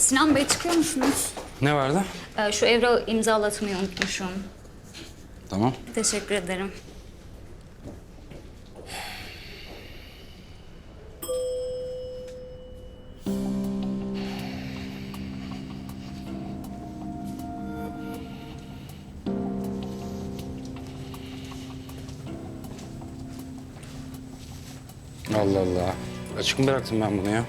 Sinan Bey çıkıyor musunuz? Ne vardı? Ee, şu evrağı imzalatmayı unutmuşum. Tamam. Teşekkür ederim. Allah Allah. Açık mı bıraktım ben bunu ya?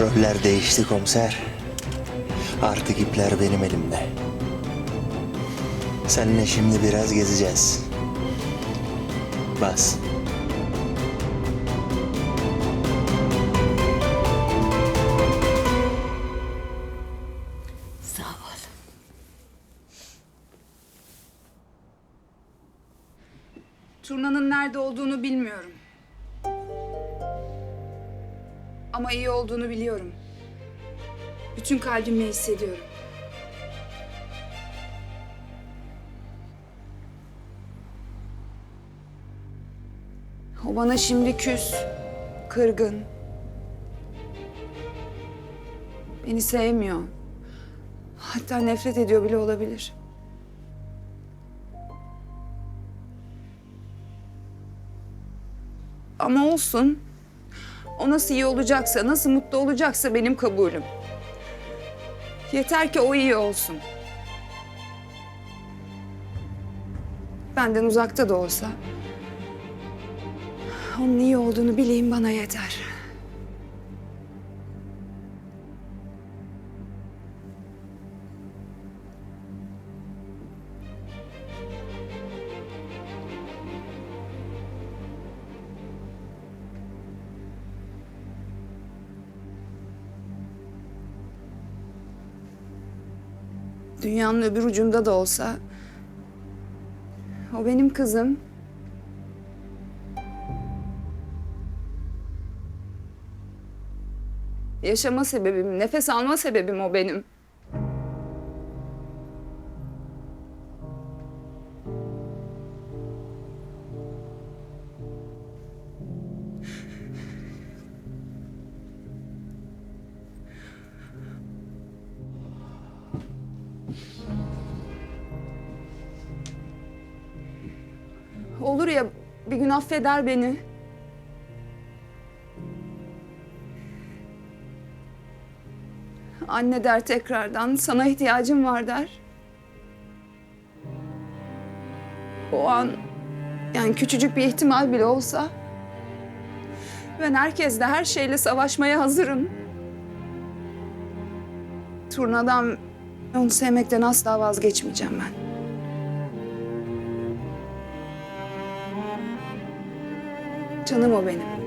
Roller değişti komiser. Artık ipler benim elimde. Seninle şimdi biraz gezeceğiz. Bas. Sağ ol. Turnanın nerede olduğunu bilmiyorum. Ama iyi olduğunu biliyorum. Bütün kalbimle hissediyorum. O bana şimdi küs, kırgın. Beni sevmiyor. Hatta nefret ediyor bile olabilir. Ama olsun. O nasıl iyi olacaksa, nasıl mutlu olacaksa benim kabulüm. Yeter ki o iyi olsun. Benden uzakta da olsa. Onun iyi olduğunu bileyim bana yeter. Dünyanın öbür ucunda da olsa... O benim kızım. Yaşama sebebim, nefes alma sebebim o benim. Olur ya bir gün affeder beni. Anne der tekrardan sana ihtiyacım var der. O an yani küçücük bir ihtimal bile olsa ben herkesle her şeyle savaşmaya hazırım. Turnadan onu sevmekten asla vazgeçmeyeceğim ben. Canım o benim.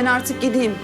Ben artık gideyim.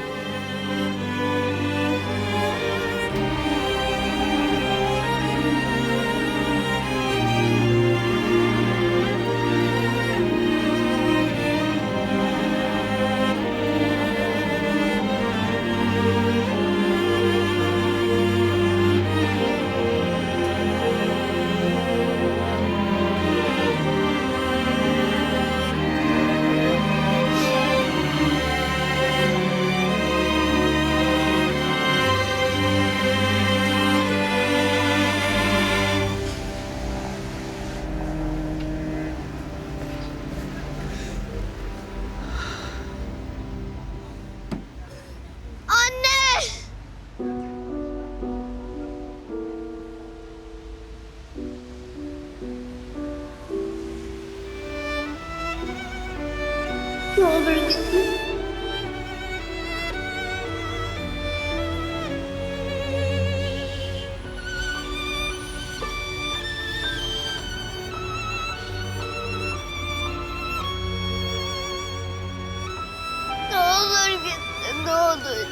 Ne olur gitme, ne olur.